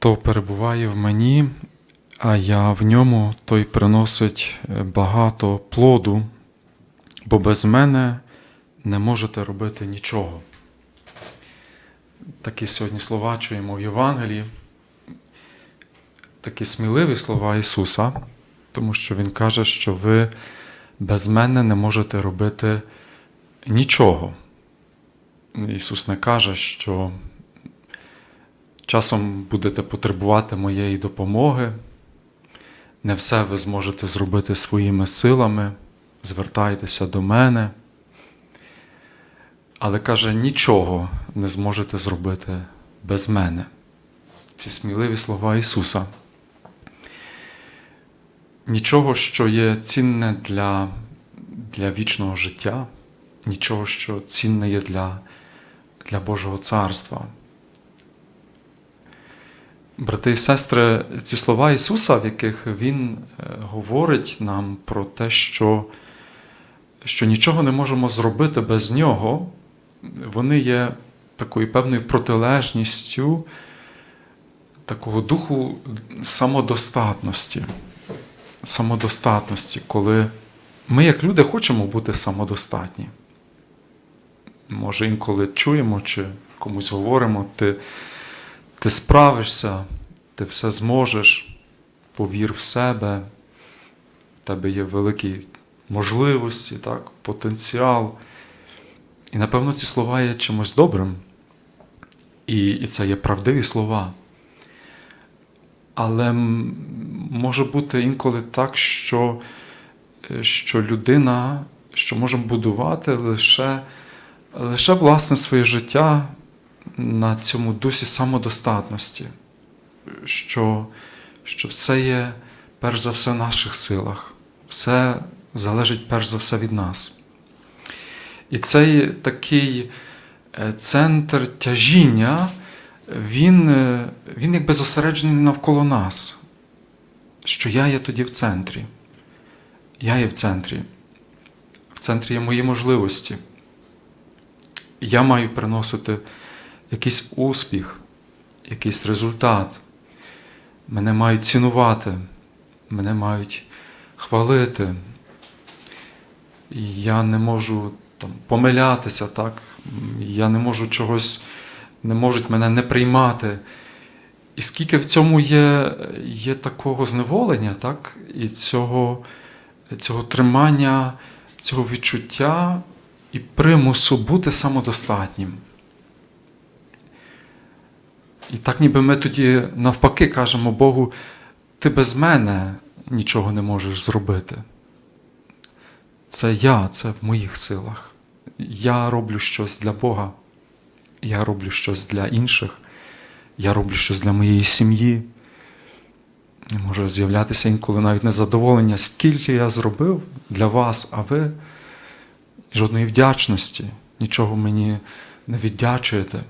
Хто перебуває в мені, а я в ньому, той приносить е, багато плоду, бо без мене не можете робити нічого. Такі сьогодні слова чуємо в Євангелії, такі сміливі слова Ісуса, тому що Він каже, що ви без мене не можете робити нічого. Ісус не каже, що часом будете потребувати моєї допомоги, не все ви зможете зробити своїми силами, звертайтеся до мене. Але каже, нічого не зможете зробити без мене. Ці сміливі слова Ісуса. Нічого, що є цінне для, для вічного життя, нічого, що цінне є для, для Божого царства. Брати і сестри, ці слова Ісуса, в яких Він е, говорить нам про те, що, що нічого не можемо зробити без Нього, вони є такою певною протилежністю такого духу самодостатності. Самодостатності, коли ми, як люди, хочемо бути самодостатні. Може, інколи чуємо чи комусь говоримо, ти, ти справишся, ти все зможеш, повір в себе, в тебе є великі можливості, так, потенціал. І напевно ці слова є чимось добрим. І, і це є правдиві слова. Але може бути інколи так, що, е, що людина, що може будувати лише, лише власне своє життя на цьому дусі самодостатності, що, що все є перш за все в наших силах, все залежить перш за все від нас. І цей такий е, центр тяжіння, він, е, він якби зосереджений навколо нас, що я є тоді в центрі. Я є в центрі. В центрі є мої можливості. Я маю приносити якийсь успіх, якийсь результат. Мене мають цінувати, мене мають хвалити. Я не можу там, помилятися, так? я не можу чогось, не можуть мене не приймати. І скільки в цьому є є такого зневолення, так? і цього, цього тримання, цього відчуття і примусу бути самодостатнім. І так ніби ми тоді навпаки кажемо Богу, ти без мене нічого не можеш зробити. Це я, це в моїх силах. Я роблю щось для Бога, я роблю щось для інших, я роблю щось для моєї сім'ї. Може з'являтися інколи навіть незадоволення, скільки я зробив для вас, а ви жодної вдячності, нічого мені не віддячуєте.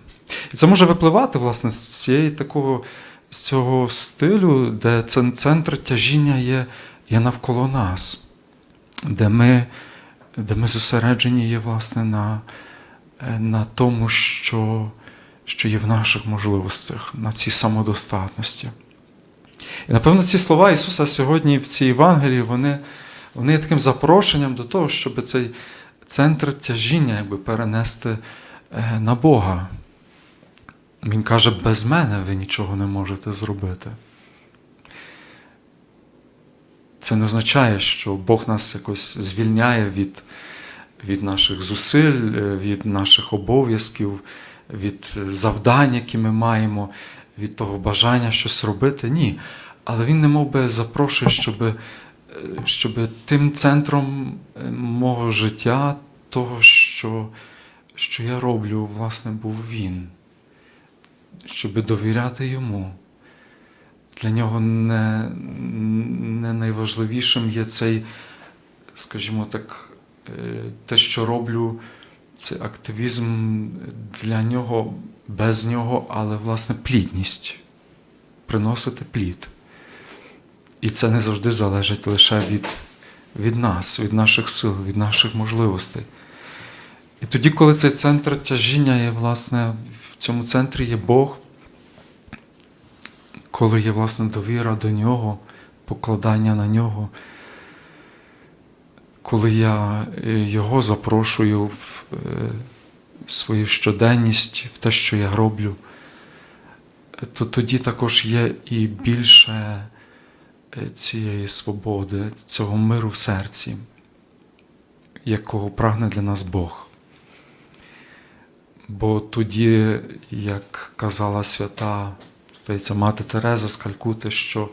І це може випливати, власне, з цієї такого, з цього стилю, де центр тяжіння є, є навколо нас, де ми, де ми зосереджені є, власне, на, на тому, що, що є в наших можливостях, на цій самодостатності. І, напевно, ці слова Ісуса сьогодні в цій Євангелії, вони, вони є таким запрошенням до того, щоб цей центр тяжіння якби, перенести на Бога. Він каже, без мене ви нічого не можете зробити. Це не означає, що Бог нас якось звільняє від, від наших зусиль, від наших обов'язків, від завдань, які ми маємо, від того бажання щось робити. Ні. Але Він не би запрошує, щоб, щоб тим центром мого життя, того, що, що я роблю, власне, був Він щоб довіряти йому. Для нього не, не найважливішим є цей, скажімо так, те, що роблю, це активізм для нього, без нього, але власне плідність, приносити плід. І це не завжди залежить лише від, від нас, від наших сил, від наших можливостей. І тоді, коли цей центр тяжіння є, власне, цьому центрі є Бог, коли є власне довіра до нього, покладання на нього, коли я е, його запрошую в е, свою щоденність, в те, що я роблю, то тоді також є і більше е, цієї свободи, цього миру в серці, якого прагне для нас Бог. Бо тоді, як казала свята, здається, мати Тереза з Калькути, що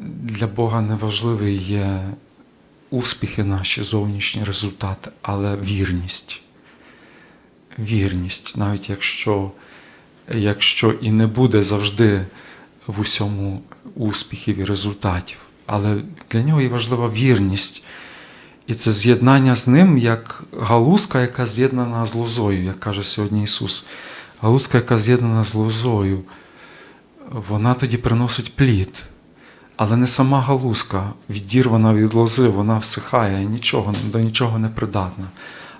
для Бога неважливі є успіхи наші, зовнішні результати, але вірність. Вірність, навіть якщо, якщо і не буде завжди в усьому успіхів і результатів. Але для нього є важлива вірність. І це з'єднання з ним як галузка, яка з'єднана з лозою, як каже сьогодні Ісус. Галузка, яка з'єднана з лозою, вона тоді приносить плід. Але не сама галузка, відірвана від лози, вона всихає, нічого, до нічого не придатна.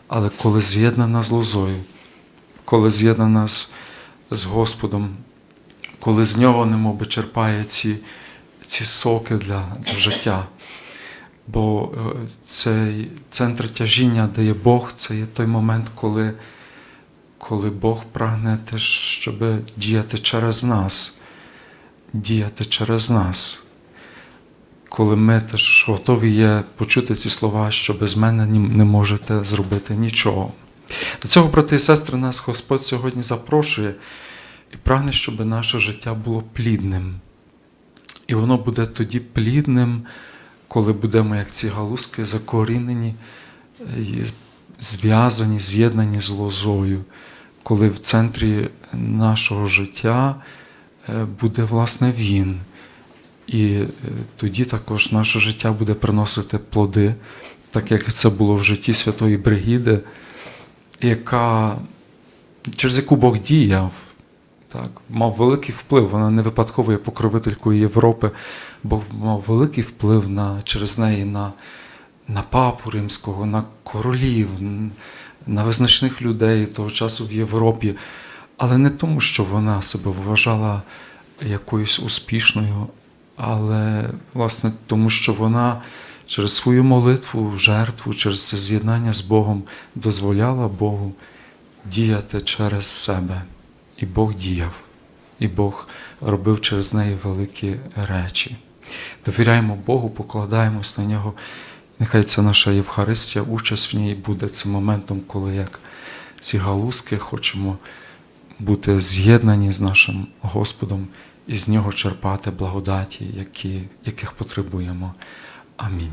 Але коли з'єднана з лозою, коли з'єднана з, з Господом, коли з нього немоби черпає ці, ці соки для, для життя. Бо е, цей центр тяжіння, де є Бог, це є той момент, коли, коли Бог прагне теж, щоб діяти через нас, діяти через нас. Коли ми теж готові є почути ці слова, що без мене не можете зробити нічого. До цього, брати і сестри, нас Господь сьогодні запрошує і прагне, щоб наше життя було плідним. І воно буде тоді плідним, коли будемо, як ці галузки, закорінені, е, зв'язані, з'єднані з лозою, коли в центрі нашого життя е, буде власне Він. І е, тоді також наше життя буде приносити плоди, так як це було в житті Святої Бригіди, яка, через яку Бог діяв, так, мав великий вплив. Вона не випадково є покровителькою Європи, Бог мав великий вплив на, через неї на, на папу римського, на королів, на визначних людей того часу в Європі. Але не тому, що вона себе вважала якоюсь успішною, але власне тому, що вона через свою молитву, жертву, через це з'єднання з Богом дозволяла Богу діяти через себе. І Бог діяв, і Бог робив через неї великі речі. Довіряємо Богу, покладаємось на нього. Нехай ця наша Євхаристія, участь в ній буде цим моментом, коли як ці галузки хочемо бути з'єднані з нашим Господом і з нього черпати благодаті, які, яких потребуємо. Амінь.